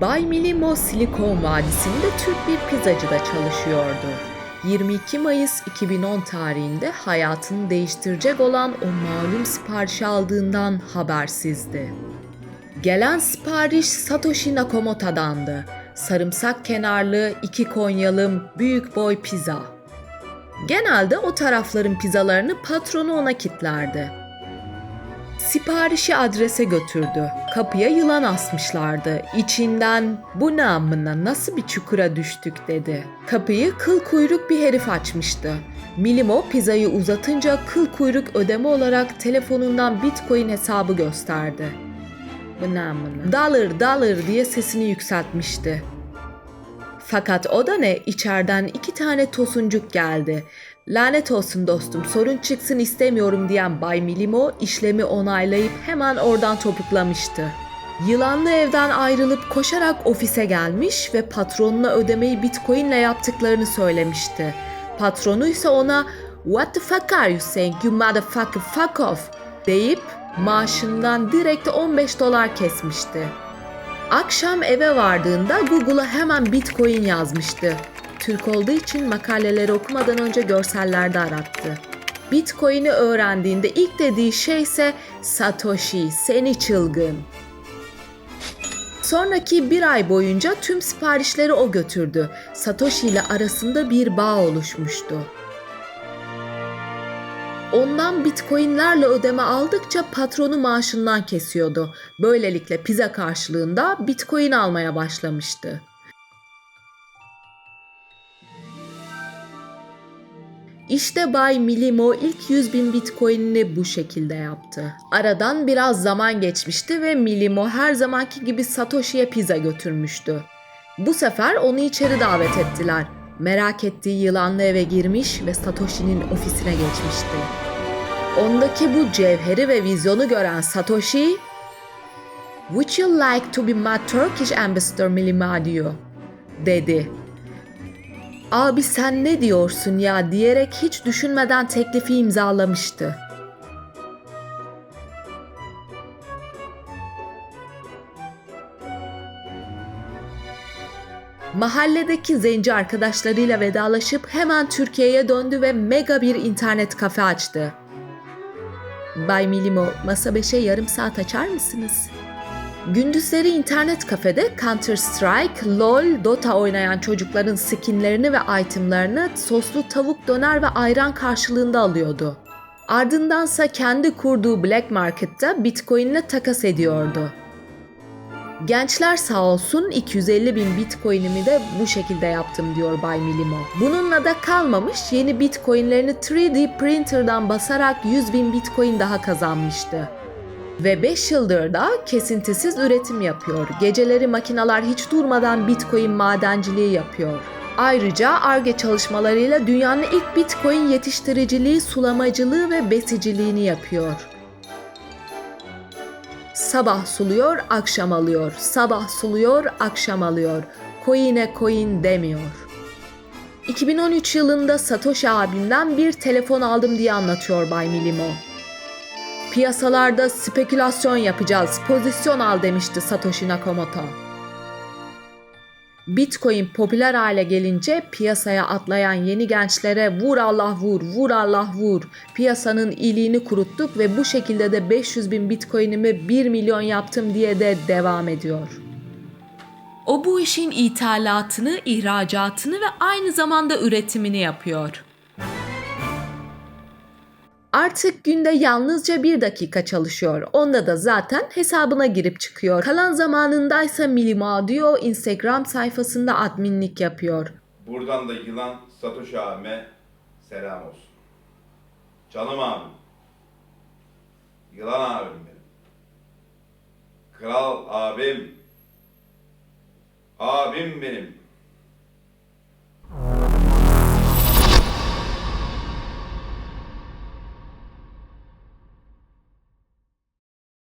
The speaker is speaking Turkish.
Bay Milimo Silikon Vadisi'nde Türk bir pizzacıda çalışıyordu. 22 Mayıs 2010 tarihinde hayatını değiştirecek olan o malum siparişi aldığından habersizdi. Gelen sipariş Satoshi Nakamoto'dandı. Sarımsak kenarlı, iki konyalım, büyük boy pizza. Genelde o tarafların pizzalarını patronu ona kitlerdi. Siparişi adrese götürdü. Kapıya yılan asmışlardı. İçinden bu ne amına nasıl bir çukura düştük dedi. Kapıyı kıl kuyruk bir herif açmıştı. Milimo pizzayı uzatınca kıl kuyruk ödeme olarak telefonundan bitcoin hesabı gösterdi. Bu ne amına? Dollar dollar diye sesini yükseltmişti. Fakat o da ne içeriden iki tane tosuncuk geldi. Lanet olsun dostum sorun çıksın istemiyorum diyen Bay Milimo işlemi onaylayıp hemen oradan topuklamıştı. Yılanlı evden ayrılıp koşarak ofise gelmiş ve patronuna ödemeyi bitcoinle yaptıklarını söylemişti. Patronu ise ona What the fuck are you saying you motherfucker fuck off deyip maaşından direkt 15 dolar kesmişti. Akşam eve vardığında Google'a hemen Bitcoin yazmıştı. Türk olduğu için makaleleri okumadan önce görsellerde arattı. Bitcoin'i öğrendiğinde ilk dediği şey ise Satoshi seni çılgın. Sonraki bir ay boyunca tüm siparişleri o götürdü. Satoshi ile arasında bir bağ oluşmuştu. Ondan bitcoinlerle ödeme aldıkça patronu maaşından kesiyordu. Böylelikle pizza karşılığında bitcoin almaya başlamıştı. İşte Bay Milimo ilk 100 bin bitcoinini bu şekilde yaptı. Aradan biraz zaman geçmişti ve Milimo her zamanki gibi Satoshi'ye pizza götürmüştü. Bu sefer onu içeri davet ettiler. Merak ettiği yılanlı eve girmiş ve Satoshi'nin ofisine geçmişti. Ondaki bu cevheri ve vizyonu gören Satoshi, Would you like to be my Turkish ambassador Milimadio? dedi. Abi sen ne diyorsun ya diyerek hiç düşünmeden teklifi imzalamıştı. Mahalledeki zenci arkadaşlarıyla vedalaşıp hemen Türkiye'ye döndü ve mega bir internet kafe açtı. Bay Milimo, masa 5'e yarım saat açar mısınız? Gündüzleri internet kafede Counter Strike, LoL, Dota oynayan çocukların skinlerini ve itemlarını soslu tavuk döner ve ayran karşılığında alıyordu. Ardındansa kendi kurduğu Black Market'ta Bitcoin'le takas ediyordu. Gençler sağ olsun 250 bin bitcoinimi de bu şekilde yaptım diyor Bay Milimo. Bununla da kalmamış yeni bitcoinlerini 3D printer'dan basarak 100 bin bitcoin daha kazanmıştı. Ve 5 yıldır da kesintisiz üretim yapıyor. Geceleri makineler hiç durmadan bitcoin madenciliği yapıyor. Ayrıca ARGE çalışmalarıyla dünyanın ilk bitcoin yetiştiriciliği, sulamacılığı ve besiciliğini yapıyor. Sabah suluyor, akşam alıyor. Sabah suluyor, akşam alıyor. Coin'e coin demiyor. 2013 yılında Satoshi abimden bir telefon aldım diye anlatıyor Bay Milimo. Piyasalarda spekülasyon yapacağız, pozisyon al demişti Satoshi Nakamoto. Bitcoin popüler hale gelince piyasaya atlayan yeni gençlere vur Allah vur, vur Allah vur. Piyasanın iliğini kuruttuk ve bu şekilde de 500 bin bitcoinimi 1 milyon yaptım diye de devam ediyor. O bu işin ithalatını, ihracatını ve aynı zamanda üretimini yapıyor. Artık günde yalnızca bir dakika çalışıyor. Onda da zaten hesabına girip çıkıyor. Kalan zamanındaysa Milima diyor Instagram sayfasında adminlik yapıyor. Buradan da yılan Satoshi abime selam olsun. Canım abim. Yılan abim benim. Kral abim. Abim benim.